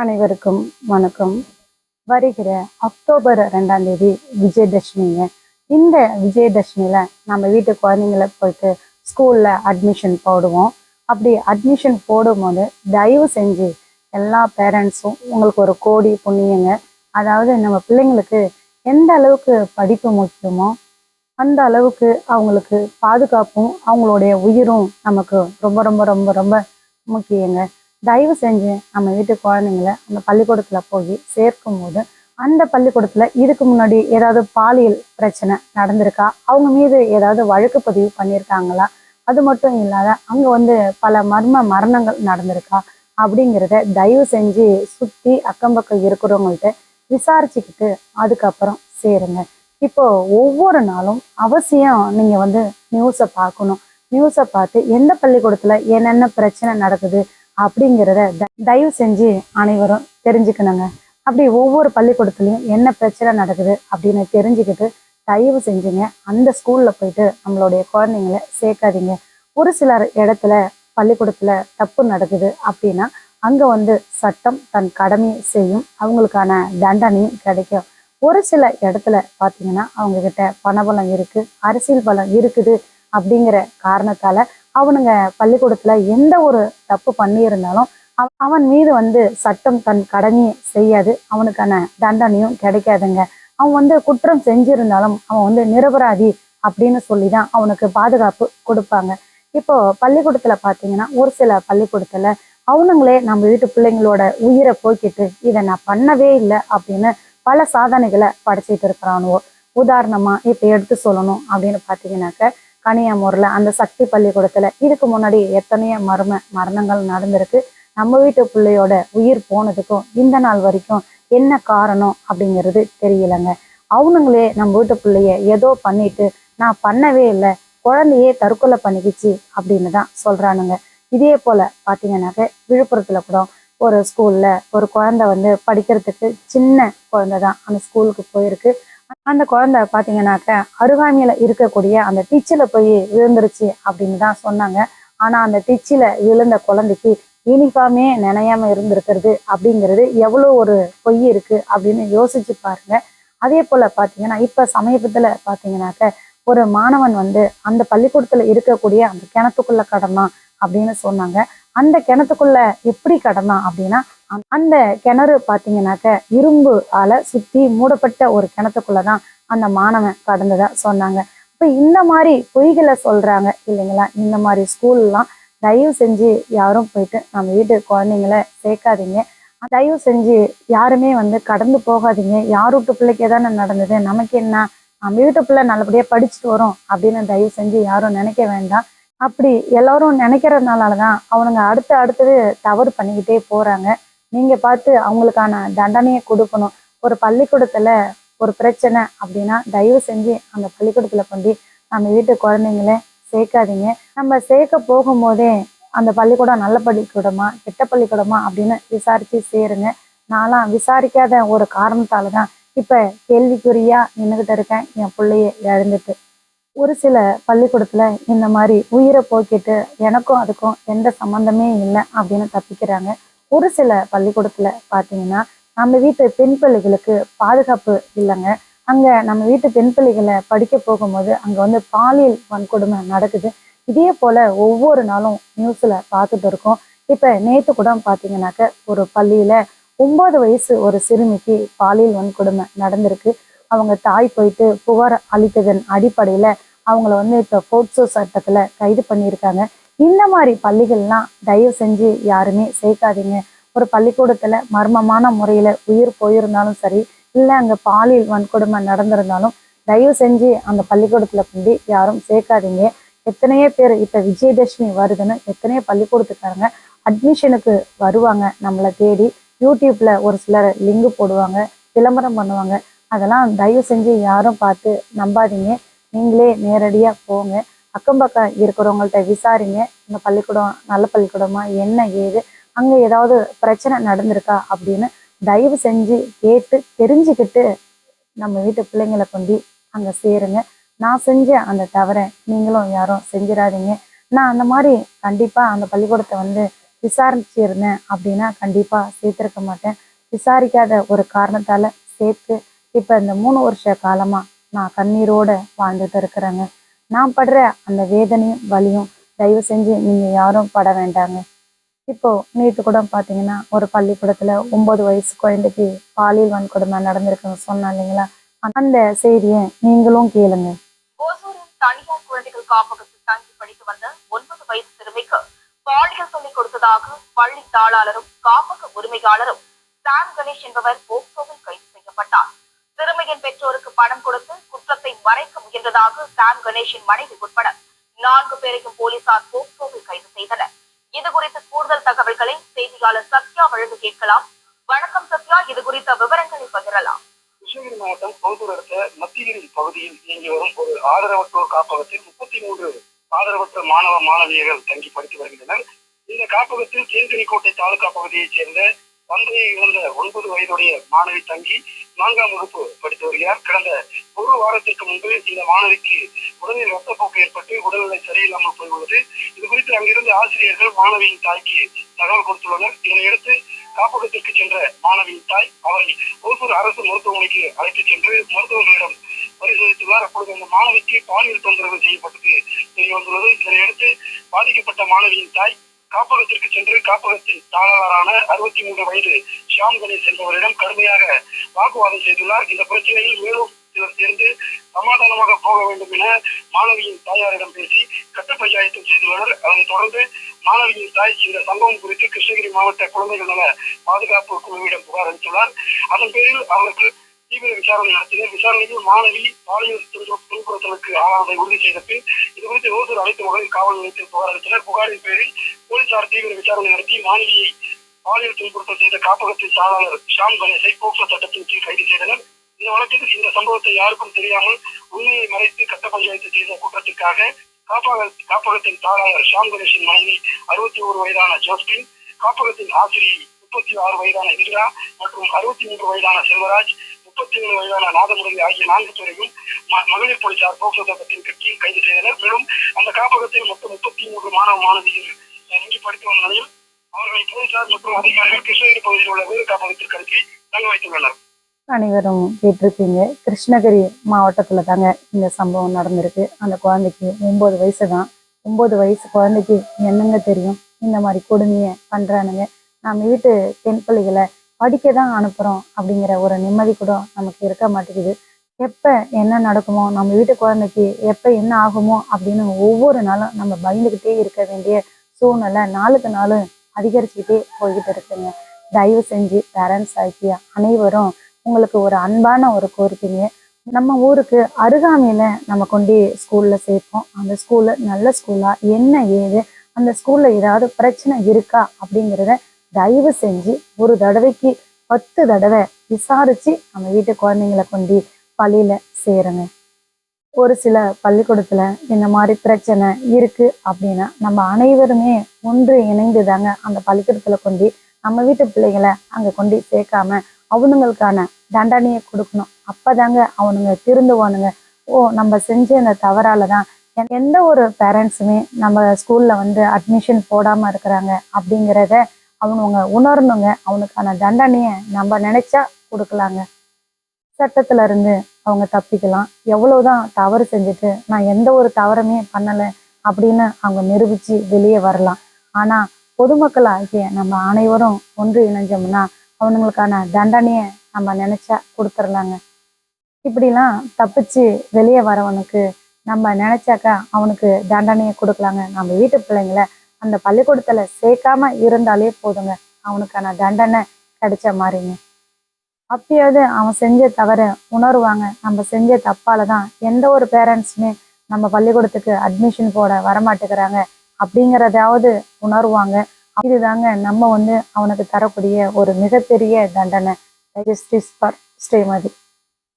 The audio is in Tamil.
அனைவருக்கும் வணக்கம். வருகிற அக்டோபர் ரெண்டாம் தேதி விஜயதசமிங்க. இந்த விஜயதசமியில நம்ம வீட்டு குழந்தைங்கள போயிட்டு ஸ்கூல்ல அட்மிஷன் போடுவோம். அப்படி அட்மிஷன் போடும்போது தயவு செஞ்சு எல்லா பேரண்ட்ஸும் உங்களுக்கு ஒரு கோடி புண்ணியங்க. அதாவது நம்ம பிள்ளைங்களுக்கு எந்த அளவுக்கு படிப்பு முக்கியமோ அந்த அளவுக்கு அவங்களுக்கு பாதுகாப்பும் அவங்களுடைய உயிரும் நமக்கு ரொம்ப ரொம்ப ரொம்ப ரொம்ப முக்கியங்க. தயவு செஞ்சு நம்ம வீட்டு குழந்தைங்கள அந்த பள்ளிக்கூடத்தில் போய் சேர்க்கும் போது அந்த பள்ளிக்கூடத்தில் இதுக்கு முன்னாடி ஏதாவது பாலியல் பிரச்சனை நடந்திருக்கா? அவங்க மீது ஏதாவது வழக்கு பதிவு பண்ணியிருக்காங்களா? அது மட்டும் இல்லாத அங்கே வந்து பல மர்ம மரணங்கள் நடந்திருக்கா? அப்படிங்கிறத தயவு செஞ்சு சுற்றி அக்கம் பக்கம் இருக்கிறவங்கள்ட்ட விசாரிச்சுக்கிட்டு அதுக்கப்புறம் சேருங்க. இப்போ ஒவ்வொரு நாளும் அவசியம் நீங்கள் வந்து நியூஸை பார்க்கணும். நியூஸை பார்த்து எந்த பள்ளிக்கூடத்தில் என்னென்ன பிரச்சனை நடக்குது? அப்படிங்கிறத தயவு செஞ்சு அனைவரும் தெரிஞ்சுக்கணுங்க. அப்படி ஒவ்வொரு பள்ளிக்கூடத்துலயும் என்ன பிரச்சனை நடக்குது அப்படின்னு தெரிஞ்சுக்கிட்டு தயவு செஞ்சுங்க. அந்த ஸ்கூல்ல போயிட்டு நம்மளுடைய குழந்தைங்கள சேர்க்காதீங்க. ஒரு சிலர் இடத்துல பள்ளிக்கூடத்துல தப்பு நடக்குது அப்படின்னா அங்க வந்து சட்டம் தன் கடமையை செய்யும். அவங்களுக்கான தண்டனையும் கிடைக்கும். ஒரு சில இடத்துல பாத்தீங்கன்னா அவங்க கிட்ட பணபலம் இருக்கு அரசியல் பலம் இருக்குது அப்படிங்கிற காரணத்தால அவனுங்க பள்ளிக்கூடத்துல எந்த ஒரு தப்பு பண்ணியிருந்தாலும் அவன் மீது வந்து சட்டம் தன் கடமையை செய்யாது. அவனுக்கான தண்டனையும் கிடைக்காதுங்க. அவன் வந்து குற்றம் செஞ்சிருந்தாலும் அவன் வந்து நிரபராதி அப்படின்னு சொல்லி தான் அவனுக்கு பாதுகாப்பு கொடுப்பாங்க. இப்போ பள்ளிக்கூடத்துல பாத்தீங்கன்னா ஒரு சில பள்ளிக்கூடத்துல அவனுங்களே நம்ம வீட்டு பிள்ளைங்களோட உயிரை போக்கிட்டு இதை நான் பண்ணவே இல்லை அப்படின்னு பல சாதனைகளை படைச்சிட்டு இருக்கிறானுவோ. உதாரணமா இப்ப எடுத்து சொல்லணும் அப்படின்னு பாத்தீங்கன்னாக்க கனியாமூர்ல அந்த சக்தி பள்ளிக்கூடத்துல. இதுக்கு முன்னாடி எத்தனையோ மர்ம மரணங்கள் நடந்திருக்கு. நம்ம வீட்டு பிள்ளையோட உயிர் போனதுக்கும் இந்த நாள் வரைக்கும் என்ன காரணம் அப்படிங்கிறது தெரியலங்க. அவனுங்களே நம்ம வீட்டு பிள்ளைய ஏதோ பண்ணிட்டு நான் பண்ணவே இல்லை குழந்தையே தற்கொலை பண்ணிக்கிச்சு அப்படின்னு தான் சொல்றானுங்க. இதே போல பாத்தீங்கன்னாக்க விழுப்புரத்துல கூட ஒரு ஸ்கூல்ல ஒரு குழந்தை வந்து படிக்கிறதுக்கு சின்ன குழந்தை தான் அந்த ஸ்கூலுக்கு போயிருக்கு. அந்த குழந்தை பார்த்தீங்கன்னாக்க அருகாமையில இருக்கக்கூடிய அந்த டிச்சில் போய் விழுந்துருச்சு அப்படின்னு தான் சொன்னாங்க. ஆனா அந்த டிச்சில் விழுந்த குழந்தைக்கு யூனிஃபார்மே நினையாம இருந்திருக்கிறது அப்படிங்கிறது எவ்வளவு ஒரு பொய் இருக்கு அப்படின்னு யோசிச்சு பாருங்க. அதே போல பாத்தீங்கன்னா இப்ப சமீபத்துல பாத்தீங்கன்னாக்க ஒரு மாணவன் வந்து அந்த பள்ளிக்கூடத்துல இருக்கக்கூடிய அந்த கிணத்துக்குள்ள கடந்தான் அப்படின்னு சொன்னாங்க. அந்த கிணத்துக்குள்ள எப்படி கடந்தான் அப்படின்னா அந்த- கிணறு பாத்தீங்கன்னாக்க இரும்பு ஆல சுத்தி மூடப்பட்ட ஒரு கிணத்துக்குள்ளதான் அந்த மாணவன் கடந்ததா சொன்னாங்க. இப்ப இந்த மாதிரி பொய்களை சொல்றாங்க இல்லைங்களா? இந்த மாதிரி ஸ்கூல்லாம் தயவு செஞ்சு யாரும் போயிட்டு நம்ம வீட்டு குழந்தைங்கள சேர்க்காதீங்க. தயவு செஞ்சு யாருமே வந்து கடந்து போகாதீங்க. யார் வீட்டு பிள்ளைக்கு தானே நடந்தது? நமக்கு என்ன? நம்ம வீட்டு பிள்ளை நல்லபடியா படிச்சுட்டு வரும் அப்படின்னு தயவு செஞ்சு யாரும் நினைக்க வேண்டாம். அப்படி எல்லாரும் நினைக்கிறதுனால தான் அவனுங்க அடுத்து அடுத்தது தவறு பண்ணிக்கிட்டே போறாங்க. நீங்க பார்த்து அவங்களுக்கான தண்டனையை கொடுக்கணும். ஒரு பள்ளிக்கூடத்துல ஒரு பிரச்சனை அப்படின்னா தயவு செஞ்சு அந்த பள்ளிக்கூடத்துல கொண்டு நம்ம வீட்டு குழந்தைங்கள சேர்க்காதீங்க. நம்ம சேர்க்க போகும்போதே அந்த பள்ளிக்கூடம் நல்ல பள்ளிக்கூடமா கெட்ட பள்ளிக்கூடமா அப்படின்னு விசாரிச்சு சேருங்க. நான்லாம் விசாரிக்காத ஒரு காரணத்தால தான் இப்ப கேள்விக்குறியா நின்றுகிட்டு இருக்கேன் என் பிள்ளைய இழந்துட்டு. ஒரு சில பள்ளிக்கூடத்துல இந்த மாதிரி உயிரை போக்கிட்டு எனக்கும் அதுக்கும் எந்த சம்மந்தமே இல்லை அப்படின்னு தப்பிக்கிறாங்க. ஒரு சில பள்ளிக்கூடத்துல பாத்தீங்கன்னா நம்ம வீட்டு பெண் பிள்ளைகளுக்கு பாதுகாப்பு இல்லைங்க. அங்க நம்ம வீட்டு பெண் பிள்ளைகளை படிக்க போகும்போது அங்க வந்து பாலியல் வன்கொடுமை நடக்குது. இதே போல ஒவ்வொரு நாளும் நியூஸ்ல பார்த்துட்டு இருக்கோம். இப்ப நேத்து கூட பாத்தீங்கன்னாக்க ஒரு பள்ளியில ஒன்பது வயசு ஒரு சிறுமிக்கு பாலியல் வன்கொடுமை நடந்திருக்கு. அவங்க தாய் போயிட்டு புகார் அளித்ததன் அடிப்படையில அவங்கள வந்து இப்ப போக்சோ சட்டத்துல கைது பண்ணியிருக்காங்க. இந்த மாதிரி பள்ளிகள்லாம் தயவு செஞ்சு யாருமே சேர்க்காதீங்க. ஒரு பள்ளிக்கூடத்துல மர்மமான முறையில உயிர் போயிருந்தாலும் சரி இல்லை அங்க பாலியல் வன்கொடுமை நடந்திருந்தாலும் தயவு செஞ்சு அந்த பள்ளிக்கூடத்துல கொண்டு யாரும் சேர்க்காதீங்க. எத்தனையோ பேர் இப்ப விஜயதசமி வருதுன்னு எத்தனையோ பள்ளிக்கூடத்துக்காரங்க அட்மிஷனுக்கு வருவாங்க. நம்மளை தேடி யூடியூப்ல ஒரு சிலர் லிங்க் போடுவாங்க விளம்பரம் பண்ணுவாங்க. அதெல்லாம் தயவு செஞ்சு யாரும் பார்த்து நம்பாதீங்க. நீங்களே நேரடியாக போங்க. அக்கம் பக்கம் இருக்கிறவங்கள்ட்ட விசாரிங்க. இந்த பள்ளிக்கூடம் நல்ல பள்ளிக்கூடமா என்ன ஏது அங்கே ஏதாவது பிரச்சனை நடந்திருக்கா அப்படின்னு தயவு செஞ்சு கேட்டு தெரிஞ்சுக்கிட்டு நம்ம வீட்டு பிள்ளைங்களை கொண்டு அங்கே சேருங்க. நான் செஞ்ச அந்த தவறை நீங்களும் யாரும் செஞ்சிடாதீங்க. நான் அந்த மாதிரி கண்டிப்பாக அந்த பள்ளிக்கூடத்தை வந்து விசாரிச்சிருந்தேன் அப்படின்னா கண்டிப்பாக சேர்த்துருக்க மாட்டேன். விசாரிக்காத ஒரு காரணத்தால் சேர்த்து இப்போ இந்த மூணு வருஷ காலமாக நான் கண்ணீரோடு வாழ்ந்துட்டு இருக்கிறேங்க. நான் படுற அந்த வேதனையும் வலியும் தயவு செஞ்சு நீங்க யாரும் பட வேண்டாங்க. இப்போ நேற்று கூட பாத்தீங்கன்னா ஒரு பள்ளிக்கூடத்துல ஒன்பது வயசு குழந்தைக்கு பாலியல் வன்கொடுமை நடந்திருக்குன்னு சொன்னா இல்லைங்களா? அந்த செய்தியை நீங்களும் கேளுங்க. ஓசூரில் தனியார் குழந்தைகள் காப்பகத்தில் தங்கி படித்து வந்த ஒன்பது வயது சிறுமிக்கு பாலியல் சொல்லிக் கொடுத்ததாக பள்ளி தாளாளரும் காப்பக உரிமையாளரும் சாம் கணேஷ் என்பவர் போக்சோவில் கைது செய்யப்பட்டார். சிறுமியின் பெற்றோருக்கு பணம் கொடுத்து குற்றத்தை மறைக்க முயன்றதாக சாம் கணேஷின் மனைவி உட்பட நான்கு பேரையும் போலீசார் போக்சோவில் கைது செய்தனர். இது குறித்த கூடுதல் தகவல்களை செய்தியாளர் சத்யா வழங்க கேட்கலாம். வணக்கம் சத்யா இது குறித்த விவரங்களை பகிரலாம். கிருஷ்ணகிரி மாவட்டம் கோதூர் அடுத்த மத்திகிரி பகுதியில் இயங்கி வரும் ஒரு ஆதரவற்றோர் காப்பகத்தில் முப்பத்தி மூன்று ஆதரவற்ற மாணவ மாணவியர்கள் தங்கி படித்து வருகின்றனர். இந்த காப்பகத்தில் தேன்கனிக்கோட்டை தாலுகா பகுதியைச் சேர்ந்த தந்தையை இழந்த ஒன்பது வயதுடைய மாணவி தங்கி நான்காம் வகுப்பு படித்து வருகிறார் கடந்த ஒரு வாரத்திற்கு முன்பு இந்த மாணவிக்கு உடலில் ரத்தப்போக்கு ஏற்பட்டு உடல்நிலை சரியில்லாமல் போயுள்ளது இது குறித்து அங்கிருந்த ஆசிரியர்கள் மாணவியின் தாய்க்கு தகவல் கொடுத்துள்ளனர். இதனையடுத்து காப்பகத்திற்கு சென்ற மாணவியின் தாய் அவரை ஓசூர் அரசு மருத்துவமனைக்கு அழைத்துச் சென்று மருத்துவர்களிடம் பரிசோதித்துள்ளார். அப்பொழுது அந்த மாணவிக்கு பாலியல் தொந்தரவு செய்யப்பட்டது தெரிய வந்துள்ளது இதனையடுத்து பாதிக்கப்பட்ட மாணவியின் தாய் காப்பகத்திற்கு சென்று காப்பகத்தின் தாளரான அறுபத்தி மூன்று வயது ஷியாம் கணேஷ் என்பவரிடம் கடுமையாக வாக்குவாதம் செய்துள்ளார். இந்த பிரச்சனையில் மேலும் சிலர் சேர்ந்து சமாதானமாக போக வேண்டும் என மாணவியின் தாயாரிடம் பேசி கட்ட பஞ்சாயத்தும் செய்துள்ளனர். அதனைத் தொடர்ந்து மாணவியின் தாய் இந்த சம்பவம் குறித்து கிருஷ்ணகிரி மாவட்ட குழந்தைகள் நல பாதுகாப்பு குழுவிடம் புகார் அளித்துள்ளார். அதன் பேரில் அவர்கள் தீவிர விசாரணை நடத்தினர். விசாரணையில் மாணவி பாலியல் துன்புறுத்தலுக்கு ஆளானதை உறுதி செய்த பின் இது குறித்து ஓசூர் அனைத்து மகளிர் காவல் நிலையத்தில் புகார் அளித்தனர். புகாரின் பேரில் போலீசார் தீவிர விசாரணை நடத்தி மாணவியை பாலியல் துன்புறுத்தல் செய்த காப்பகத்தின் சாளாளர் ஷாம் கணேசை போக்சோ சட்டத்தின் கீழ் கைது செய்தனர். இந்த வழக்கில் இந்த சம்பவத்தை யாருக்கும் தெரியாமல் உண்மையை மறைத்து கட்ட பஞ்சாயத்து செய்த குற்றத்திற்காக காப்பக காப்பகத்தின் தாளாளர் ஷாம் கணேஷின் மனைவி அறுபத்தி ஒரு வயதான ஜோஸ்பின் காப்பகத்தின் ஆசிரியை முப்பத்தி ஆறு வயதான இந்திரா மற்றும் அறுபத்தி மூன்று வயதான செல்வராஜ் முப்பத்தி ஏழு வயதான நாதமுரளி ஆகிய நான்கு பேரையும் ம- மகளிர் போலீசார் போக்சோ சட்டத்தின் கீழ் கைது செய்தனர். மேலும் அந்த காப்பகத்தில் மொத்தம் முப்பத்தி மூன்று மாணவ மாணவிகள் இங்கே அவர்களை போலீசார் மற்றும் அதிகாரிகள் கிருஷ்ணகிரி பகுதியில் உள்ள வேறு காப்பகத்திற்கு அனுப்பி தங்க வைத்துள்ளனர். அனைவரும் கேட்டிருப்பீங்க. கிருஷ்ணகிரி மாவட்டத்துல தாங்க இந்த சம்பவம் நடந்திருக்கு. அந்த குழந்தைக்கு ஒன்பது வயசு தான் ஒன்பது வயசு குழந்தைக்கு என்னங்க தெரியும்? இந்த மாதிரி கொடுமையை பண்றானுங்க. நம்ம வீட்டு பெண் பிள்ளைகளை படிக்க தான் அனுப்புறோம் அப்படிங்கிற ஒரு நிம்மதி கூட நமக்கு இருக்க மாட்டேங்குது. எப்ப என்ன நடக்குமோ நம்ம வீட்டு குழந்தைக்கு எப்ப என்ன ஆகுமோ அப்படின்னு ஒவ்வொரு நாளும் நம்ம பயந்துகிட்டே இருக்க வேண்டிய சூழ்நிலை நாளுக்கு நாளும் அதிகரிச்சுக்கிட்டே போய்கிட்டு இருக்குங்க. தயவு செஞ்சு பேரண்ட்ஸ் ஆகிய அனைவரும் உங்களுக்கு ஒரு அன்பான ஒரு கோரிக்கைங்க. நம்ம ஊருக்கு அருகாமையில நம்ம கொண்டு ஸ்கூல்ல சேர்ப்போம். அந்த ஸ்கூல்ல நல்ல ஸ்கூலா என்ன ஏது? அந்த ஸ்கூல்ல ஏதாவது பிரச்சனை இருக்கா? அப்படிங்கிறத தயவு செஞ்சு ஒரு தடவைக்கு பத்து தடவை விசாரிச்சு நம்ம வீட்டு குழந்தைங்களை கொண்டு பள்ளியில சேருங்க. ஒரு சில பள்ளிக்கூடத்துல இந்த மாதிரி பிரச்சனை இருக்கு அப்படின்னா நம்ம அனைவருமே ஒன்று இணைந்து தாங்க அந்த பள்ளிக்கூடத்துல கொண்டு நம்ம வீட்டு பிள்ளைகளை அங்க கொண்டு சேர்க்காம அவனுங்களுக்கான தண்டனையை கொடுக்கணும். அப்பதாங்க அவனுங்க திருந்துவானுங்க. ஓ நம்ம செஞ்ச அந்த தவறால தான் எந்த ஒரு பேரண்ட்ஸுமே நம்ம ஸ்கூல்ல வந்து அட்மிஷன் போடாம இருக்கிறாங்க அப்படிங்கிறத அவனுங்க உணரணுங்க. அவனுக்கான தண்டனையை நம்ம நினைச்சா கொடுக்கலாங்க. சட்டத்துல இருந்து அவங்க தப்பிக்கலாம். எவ்வளவுதான் தவறு செஞ்சுட்டு நான் எந்த ஒரு தவறுமே பண்ணல அப்படின்னு அவங்க நிரூபிச்சு வெளியே வரலாம். ஆனா பொதுமக்கள் ஆகிய நம்ம அனைவரும் ஒன்று இணைஞ்சோம்னா அவனுங்களுக்கான தண்டனையை நம்ம நினைச்சா கொடுத்துடலாங்க இப்படிலாம் தப்பிச்சு வெளியே வரவனுக்கு நம்ம நினைச்சாக்கா அவனுக்கு தண்டனையை கொடுக்கலாங்க. நம்ம வீட்டு பிள்ளைங்கள அந்த பள்ளிக்கூடத்துல சேர்க்காம இருந்தாலே போதுங்க. அவனுக்கான தண்டனை கிடைச்ச மாதிரிங்க. அப்பயாவது அவன் செஞ்ச தவற உணருவாங்க. நம்ம செஞ்ச தப்பால தான் எந்த ஒரு பேரண்ட்ஸுமே நம்ம பள்ளிக்கூடத்துக்கு அட்மிஷன் போட வரமாட்டேங்கிறாங்க. அப்படிங்கிறதாவது உணருவாங்க. இதுதாங்க நம்ம வந்து அவனுக்கு தரக்கூடிய ஒரு மிகப்பெரிய தண்டனை. ஸ்ரீமதி.